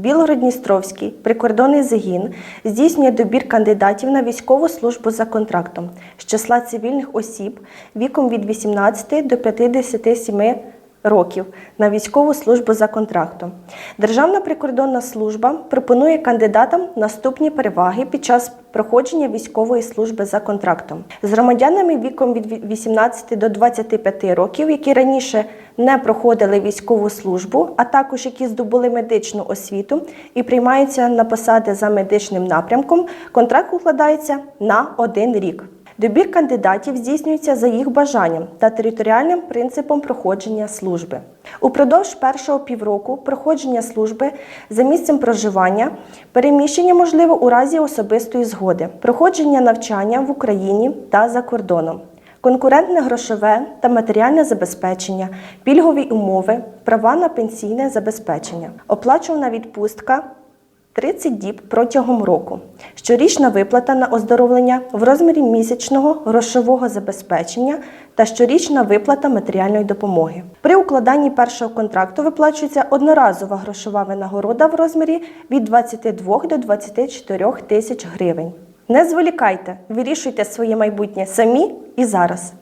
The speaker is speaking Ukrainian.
Білгород-Дністровський прикордонний загін здійснює добір кандидатів на військову службу за контрактом з числа цивільних осіб віком від 18 до 57 років на військову службу за контрактом. Державна прикордонна служба пропонує кандидатам наступні переваги під час проходження військової служби за контрактом з громадянами віком від 18 до 25 років, які раніше не проходили військову службу, а також які здобули медичну освіту і приймаються на посади за медичним напрямком. Контракт укладається на один рік. Добір кандидатів здійснюється за їх бажанням та територіальним принципом проходження служби. Упродовж першого півроку проходження служби за місцем проживання переміщення можливо у разі особистої згоди, проходження навчання в Україні та за кордоном. Конкурентне грошове та матеріальне забезпечення, пільгові умови, права на пенсійне забезпечення, оплачувана відпустка 30 діб протягом року. Щорічна виплата на оздоровлення в розмірі місячного грошового забезпечення та щорічна виплата матеріальної допомоги. При укладанні першого контракту виплачується одноразова грошова винагорода в розмірі від 22 до 24 тисяч гривень. Не зволікайте, вирішуйте своє майбутнє самі і зараз.